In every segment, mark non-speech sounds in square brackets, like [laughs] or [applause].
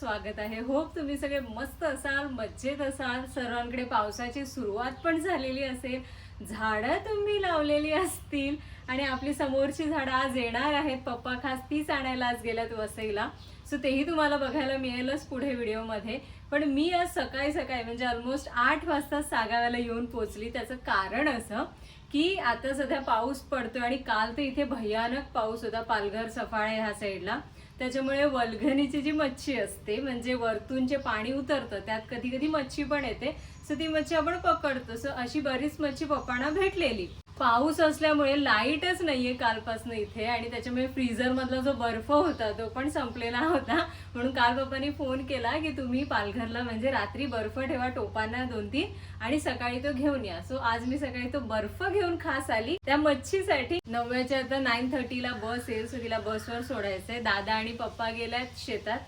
स्वागत आहे. होप तुम्ही सगळे मस्त असाल मज्जेत असाल. सर्वांकडे पावसाची सुरुवात पण झालेली असेल. झाडं तुम्ही लावलेली असतील आणि आपली समोरची झाडं आज येणार आहेत. पप्पा खास तीच आणायला आज गेल्यात वसईला. सो तेही तुम्हाला बघायला मिळेलच पुढे व्हिडिओमध्ये. पण मी आज सकाळी सकाळी म्हणजे ऑलमोस्ट आठ वाजता सागाव्याला येऊन पोचली त्याचं कारण असं की आता सध्या पाऊस पडतोय आणि काल तर इथे भयानक पाऊस होता पालघर सफाळे ह्या साईडला. त्याच्यामुळे वलघणीची जी मच्छी असते म्हणजे वरतून जे पाणी उतरतं त्यात कधी कधी मच्छी पण येते. सो ती मच्छी आपण पकडतो. सो अशी बरीच मच्छी पप्पांना भेटलेली. पाऊस असल्यामुळे लाईटच नाहीये कालपासून इथे आणि त्याच्यामुळे फ्रीझर मधला जो बर्फ होता तो पण संपलेला होता. म्हणून काल पप्पानी फोन केला की तुम्ही पालघरला म्हणजे रात्री बर्फ ठेवा टोपांना दोन तीन आणि सकाळी तो घेऊन या. सो आज मी सकाळी तो बर्फ घेऊन खास आली. त्या मच्छीसाठी नवव्याच्या आता नाईन थर्टीला बस येईल. सो तिला बसवर सोडायचंय. दादा आणि पप्पा गेल्यात शेतात.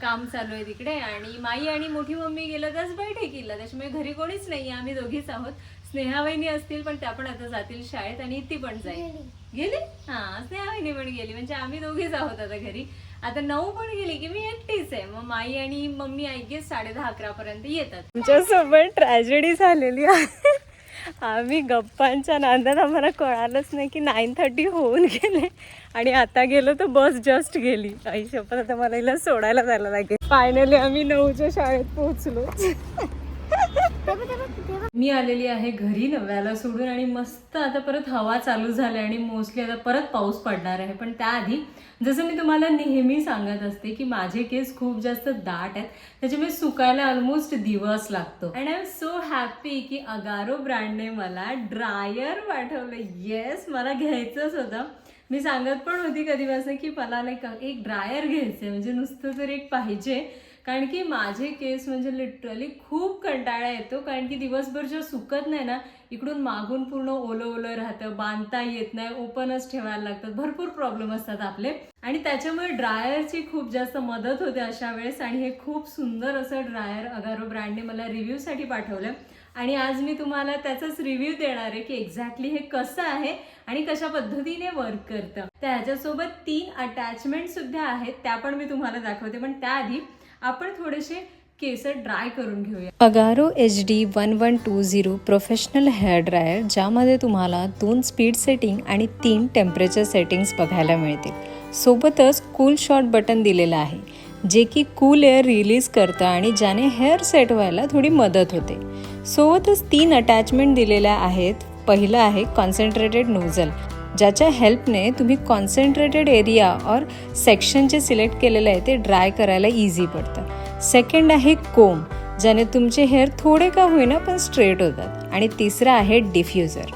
काम चालू आहे तिकडे आणि माई आणि मोठी मम्मी गेलं त्याच बैठकीला. त्याच्यामुळे घरी कोणीच नाही आम्ही दोघीच आहोत. स्नेहावहिनी असतील पण त्या पण आता जातील शाळेत आणि ती पण जाईल. गेली. हा स्नेहावहिनी पण गेली. म्हणजे आम्ही दोघीच आहोत आता घरी. आता नऊ पण गेली की मी एकटीच आहे. मग माई आणि मम्मी आय गेस साडे दहा अकरा पर्यंत येतात. तुमच्यासोबत ट्रॅजेडी झालेली आहे. आम्ही गप्पांच्या नांदात आम्हाला कळालंच नाही की नाईन थर्टी होऊन गेले. आणि आता गेलो तर बस जस्ट गेली. आई शपथ आता मला हिला सोडायला जायला लागेल. फायनली आम्ही नऊच्या शाळेत पोहोचलो. मी आलेली आहे घरी नव्याला सोडून आणि मस्त आता परत हवा चालू झाली आणि मोस्टली आता परत पाऊस पडणार आहे. पण त्याआधी जसं मी तुम्हाला नेहमी सांगत असते की माझे केस खूप जास्त दाट आहेत त्याच्यामुळे सुकायला ऑलमोस्ट दिवस लागतो. And I am so happy की अगारो ब्रँडने मला ड्रायर पाठवलं. येस मला घ्यायचंच होतं. मी सांगत पण होती कधीपासून की मला लाईक एक ड्रायर घ्यायचं म्हणजे नुसतं तर एक पाहिजे. कारण की माझे केस म्हणजे लिटरली खूप कंटाळा येतो. कारण की दिवसभर जेव्हा सुकत नाही ना इकडून मागून पूर्ण ओलं ओलं राहतं बांधता येत नाही ओपनच ठेवायला लागतात. भरपूर प्रॉब्लेम असतात आपले. आणि त्याच्यामुळे ड्रायरची खूप जास्त मदत होते अशा वेळेस. आणि हे खूप सुंदर असं ड्रायर अगारो ब्रँडने मला रिव्ह्यूसाठी पाठवलं आणि आज मी तुम्हाला त्याचाच रिव्ह्यू देणार आहे की एक्झॅक्टली हे कसं आहे आणि कशा पद्धतीने वर्क करतं. त्याच्यासोबत तीन अटॅचमेंट सुद्धा आहेत. त्या पण मी तुम्हाला दाखवते. पण त्याआधी आपण थोडेसे केस ड्राय करून घेऊया. Agaro H D one one two zero professional hair dryer ज्यामध्ये तुम्हाला दोन स्पीड सेटिंग आणि तीन टेम्परेचर सेटिंग्स बघायला मिळतील. सोबतच कूल शॉट बटन दिलेलं आहे जे की कूल एअर रिलीज करतं आणि ज्याने हेअर सेट व्हायला थोडी मदत होते. सोबतच तीन अटॅचमेंट दिलेल्या आहेत. पहिलं आहे कॉन्सन्ट्रेटेड नोझल ज्याच्या हेल्पने तुम्ही कॉन्सन्ट्रेटेड एरिया और सेक्शन जे सिलेक्ट केलेलं आहे ते ड्राय करायला इझी पडतं. सेकंड आहे कोम ज्याने तुमचे हेअर थोडे का होईना पण स्ट्रेट होतात. आणि तिसरं आहे डिफ्युजर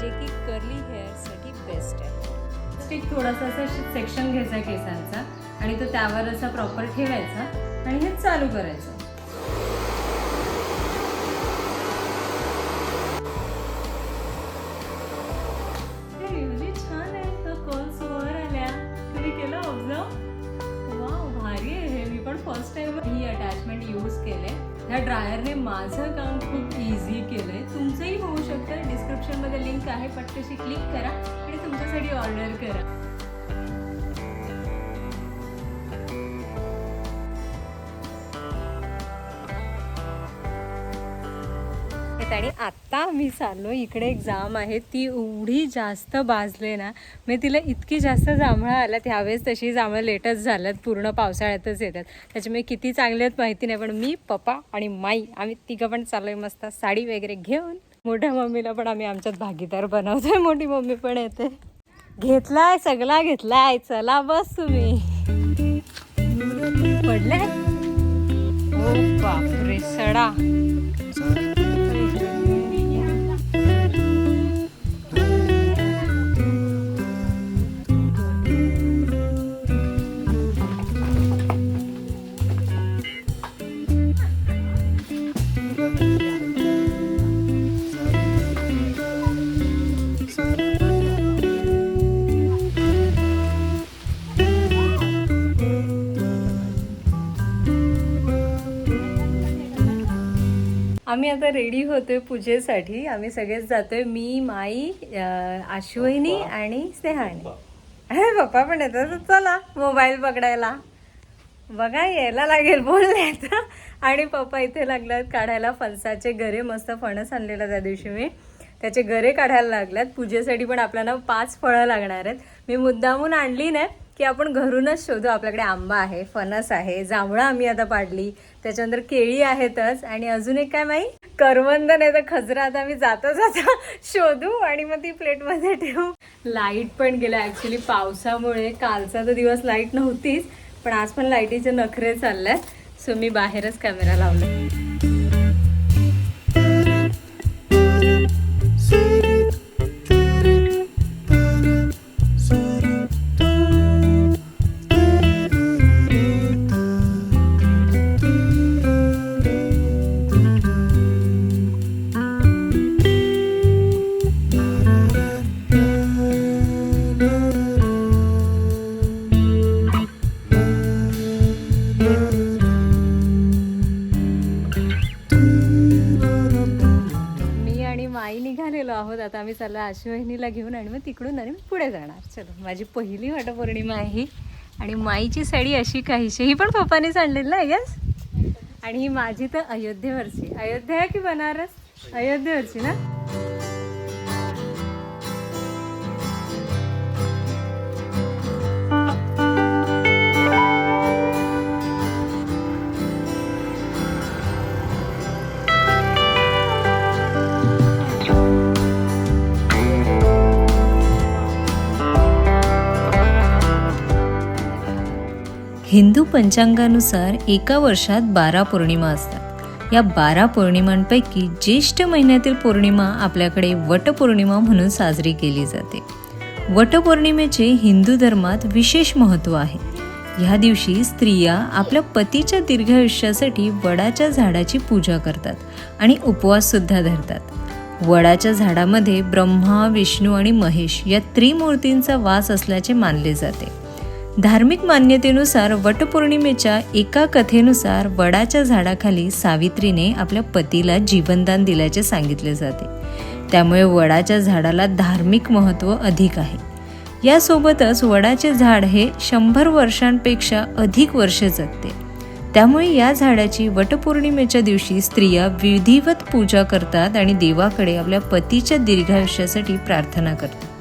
जे की कर्ली हेअरसाठी बेस्ट आहे. थोडासा असा सेक्शन घ्यायचा केसांचा आणि तो त्यावर असा प्रॉपर ठेवायचा आणि हे चालू करायचं. या ड्रायरने माझं काम खूप इझी केलंय. तुमचंही होऊ शकतं. डिस्क्रिप्शनमध्ये लिंक आहे. पटकशी क्लिक करा आणि तुमच्यासाठी ऑर्डर करा. आणि आत्ता आम्ही चाललो इकडे एक जाम आहे. ती एवढी जास्त भाजले ना मी तिला इतकी जास्त जांभळं आल्यात. ह्यावेळेस तशी जांभळं लेटच झाल्यात पूर्ण पावसाळ्यातच येतात. त्याच्यामुळे किती चांगले आहेत माहिती नाही पण मी पप्पा आणि माई आम्ही तिघं पण चाललो आहे मस्त साडी वगैरे घेऊन. मोठ्या मम्मीला पण आम्ही आमच्यात भागीदार बनवतोय मोठी मम्मी पण येते. घेतलाय सगळा घेतलाय. चला बस तुम्ही. पडले ओ बापरे सडा. आम्ही आता रेडी होतोय पूजेसाठी. आम्ही सगळेच जातोय मी माई अं, आशुवहिनी आणि स्नेहाणी अरे पप्पा पण येतात. चला मोबाईल पकडायला. बघा यायला लागेल तर. आणि पप्पा इथे लागल्यात काढायला. फणसाचे गरे मस्त फणस आणलेला त्या दिवशी मी. त्याचे गरे काढायला लागल्यात. पूजेसाठी पण आपल्याला पाच फळं लागणार आहेत. मी मुद्दामून आणली नाही. की आपण घरूनच शोधू आपल्याकडे आंबा आहे फणस आहे जांभळं आम्ही आता पाडली त्याच्यानंतर केळी आहेतच आणि अजून एक काय माही करवंद नाही तर खजरा आता आम्ही जाता जाता [laughs] शोधू आणि मग ती प्लेटमध्ये ठेवू. लाइट पण गेला ॲक्च्युली पावसामुळे. कालचा तर दिवस लाइट नव्हतीच पण आज पण लाईटीचे नखरे चालले सो मी बाहेरच कॅमेरा लावला चला आशी वहिनीला घेऊन आणि मग तिकडून आणि मी पुढे जाणार. चलो माझी पहिली वटपौर्णिमा आहे. आणि माईची साडी अशी काहीशी. ही पण पप्पानेच आणलेली ना यस आणि ही माझी तर अयोध्येवरची. अयोध्या आहे की बनारस? अयोध्येवरची ना? हिंदू पंचांगानुसार एका वर्षात बारा पौर्णिमा असतात. या बारा पौर्णिमांपैकी ज्येष्ठ महिन्यातील पौर्णिमा आपल्याकडे वटपौर्णिमा म्हणून साजरी केली जाते. वटपौर्णिमेचे हिंदू धर्मात विशेष महत्त्व आहे. ह्या दिवशी स्त्रिया आपल्या पतीच्या दीर्घायुष्यासाठी वडाच्या झाडाची पूजा करतात आणि उपवाससुद्धा धरतात. वडाच्या झाडामध्ये ब्रह्मा विष्णू आणि महेश या त्रिमूर्तींचा वास असल्याचे मानले जाते. धार्मिक मान्यतेनुसार वटपौर्णिमेच्या एका कथेनुसार वडाच्या झाडाखाली सावित्रीने आपल्या पतीला जीवनदान दिल्याचे सांगितले जाते. त्यामुळे वडाच्या झाडाला धार्मिक महत्त्व अधिक आहे. यासोबतच वडाचे झाड हे शंभर वर्षांपेक्षा अधिक वर्ष जगते. त्यामुळे या झाडाची वटपौर्णिमेच्या दिवशी स्त्रिया विधिवत पूजा करतात आणि देवाकडे आपल्या पतीच्या दीर्घायुष्यासाठी प्रार्थना करतात.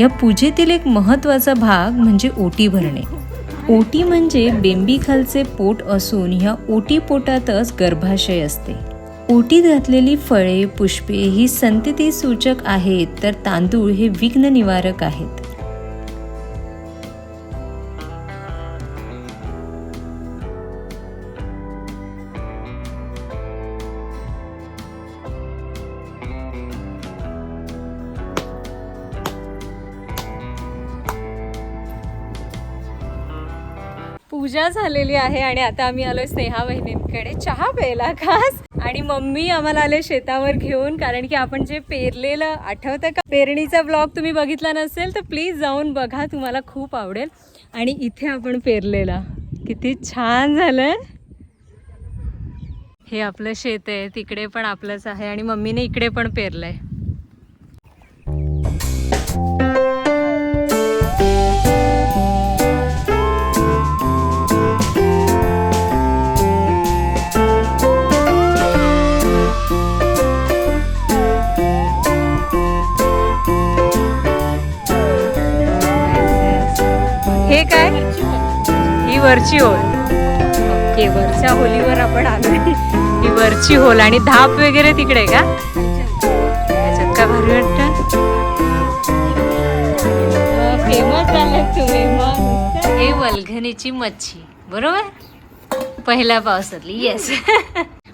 या पूजेतील एक महत्त्वाचा भाग म्हणजे ओटी भरणे. ओटी म्हणजे बेंबीखालचे पोट असून ह्या ओटी पोटातच गर्भाशय असते. ओटीत घातलेली फळे पुष्पे ही संतती सूचक आहेत तर तांदूळ हे विघ्न निवारक आहेत. पूजा झालेली आहे आणि आता आम्ही आलोय स्नेहा बहिणींकडे चहा प्यायला खास. आणि मम्मी आम्हाला आले शेतावर घेऊन कारण की आपण जे पेरलेलं आठवतं का? पेरणीचा ब्लॉग तुम्ही बघितला नसेल तर प्लीज जाऊन बघा तुम्हाला खूप आवडेल. आणि इथे आपण पेरलेला. किती छान झालंय हे आपलं शेत आहे तिकडे पण आपलंच आहे आणि मम्मीने इकडे पण पेरलंय. वरची होल ओके वरच्या होलीवर आपण आलोय. ही वरची होल आणि धाप वगैरे तिकडे का? त्याच्यात का भारी वाटत फेमस तुम्ही मग. हे वल्घनीची मच्छी बरोबर? पहिल्या पावसातली येस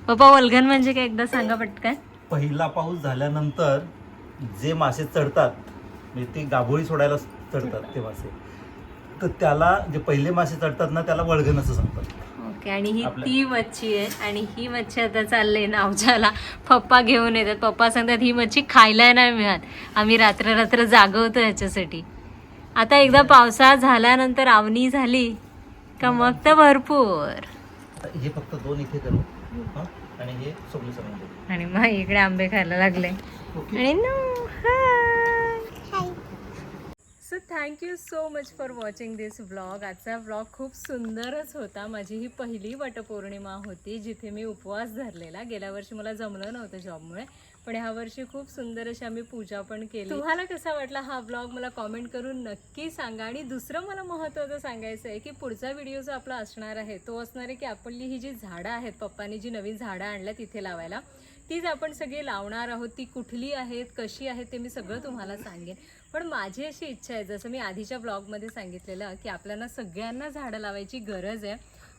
पप्पा वलघन म्हणजे काय एकदा सांगा पटकन. पहिला पाऊस झाल्यानंतर जे मासे चढतात म्हणजे ते गाभोळी सोडायला चढतात ते मासे. तर त्याला जे पहिले मासे चढतात ना त्याला वळगण असं सांगतात. ओके आणि ही ती मच्छी आहे आणि ही मच्छी आता चालले नावच्याला पप्पा घेऊन येतात. पप्पा सांगतात ही मच्छी खायला नाही मिळत. आम्ही रात्र रात्र जागवतो ह्याच्यासाठी आता एकदा पावसाळा झाल्यानंतर आवनी झाली का मग तर भरपूर. आता हे फक्त दोन इथे करू. हं? आणि हे सगळं आणि मग इकडे आंबे खायला लागले. ओके. आणि no so thank you so much for watching this vlog आजचा व्लॉग खूप सुंदरच होता. माझी ही पहिली वटपौर्णिमा होती जिथे मी उपवास धरलेला. गेल्या वर्षी मला जमलं नव्हतं जॉबमुळे पण ह्या वर्षी खूप सुंदर अशी आम्ही पूजा पण केली. तुम्हाला कसा वाटला हा व्लॉग मला कॉमेंट करून नक्की सांगा. आणि दुसरं मला महत्त्वाचं सांगायचं आहे की पुढचा व्हिडिओ जो आपला असणार आहे तो असणार आहे की आपली ही जी झाडं आहेत पप्पांनी जी नवीन झाडं आणल्या तिथे लावायला तीच आपण सगळी लावणार आहोत. ती कुठली आहेत कशी आहेत ते मी सगळं तुम्हाला सांगेन. पण माझी अशी इच्छा आहे जसं मी आधीच्या ब्लॉगमध्ये सांगितलेलं की आपल्याला सगळ्यांना झाडं लावायची गरज आहे.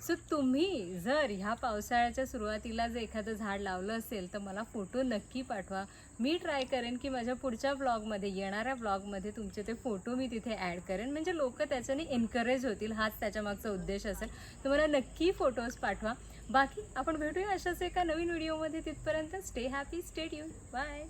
सो तुम्ही जर ह्या पावसाळ्याच्या सुरुवातीला जर एखादं झाड लावलं असेल तर मला फोटो नक्की पाठवा. मी ट्राय करेन की माझ्या पुढच्या ब्लॉगमध्ये येणाऱ्या ब्लॉगमध्ये तुमचे ते फोटो मी तिथे ॲड करेन. म्हणजे लोक त्याच्याने एनकरेज होतील हाच त्याच्यामागचा उद्देश असेल. तर मला नक्की फोटोज पाठवा. बाकी आपण भेटूया अशाच एका नवीन व्हिडिओमध्ये. तिथपर्यंत stay happy stay tune bye